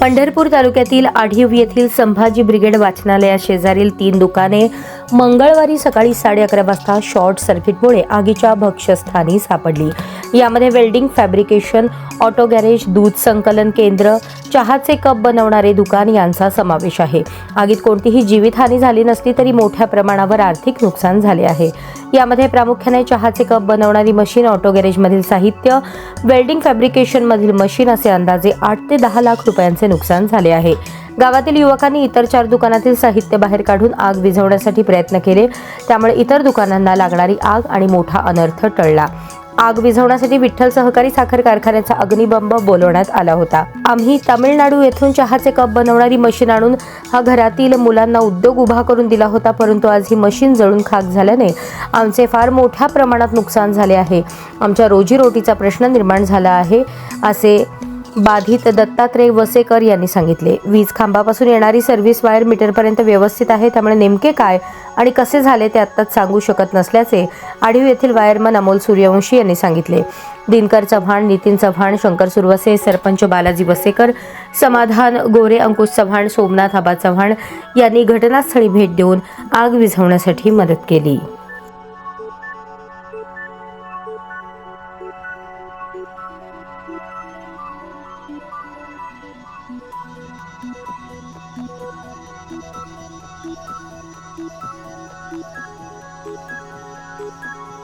पंढरपूर तालुक्यातील आढीव येथील संभाजी ब्रिगेड वाचनालया शेजारील तीन दुकाने मंगळवारी सकाळी साडे अकरा वाजता शॉर्ट सर्किटमुळे आगीच्या भक्ष्यस्थानी सापडली. यामध्ये वेल्डिंग फॅब्रिकेशन ऑटो गॅरेज दूध संकलन केंद्र चहाचे कप बनवणारे दुकान यांचा समावेश आहे. आगीत कोणतीही जीवितहानी झाली नसली तरी मोठ्या प्रमाणावर आर्थिक नुकसान झाले आहे. यामध्ये प्रामुख्याने चहाचे कप बनवणारी मशीन ऑटो गॅरेजमधील साहित्य वेल्डिंग फॅब्रिकेशनमधील मशीन असे अंदाजे आठ ते दहा लाख रुपयांचे नुकसान झाले आहे. गावातील युवकांनी इतर चार दुकानातील साहित्य बाहेर काढून आग विझवण्यासाठी प्रयत्न केले. त्यामुळे इतर दुकानांना लागणारी आग आणि मोठा अनर्थ टळला. आग विझवण्यासाठी विठ्ठल सहकारी साखर कारखान्याचा अग्निबंब बोलवण्यात आला होता. आम्ही तामिळनाडू येथून चहाचे कप बनवणारी मशीन आणून हा घरातील मुलांना उद्योग उभा करून दिला होता परंतु आज ही मशीन जळून खाक झाल्याने आमचे फार मोठ्या प्रमाणात नुकसान झाले आहे. आमच्या रोजीरोटीचा प्रश्न निर्माण झाला आहे असे बाधित दत्तात्रय वसेकर यांनी सांगितले. वीज खांबापासून येणारी सर्व्हिस वायर मीटरपर्यंत व्यवस्थित आहे त्यामुळे नेमके काय आणि कसे झाले ते आत्ताच सांगू शकत नसल्याचे आढीव येथील वायरमन अमोल सूर्यवंशी यांनी सांगितले. दिनकर चव्हाण नितीन चव्हाण शंकर सुरवसे सरपंच बालाजी वसेकर समाधान गोरे अंकुश चव्हाण सोमनाथ आबा चव्हाण यांनी घटनास्थळी भेट देऊन आग विझवण्यासाठी मदत केली. Thank you.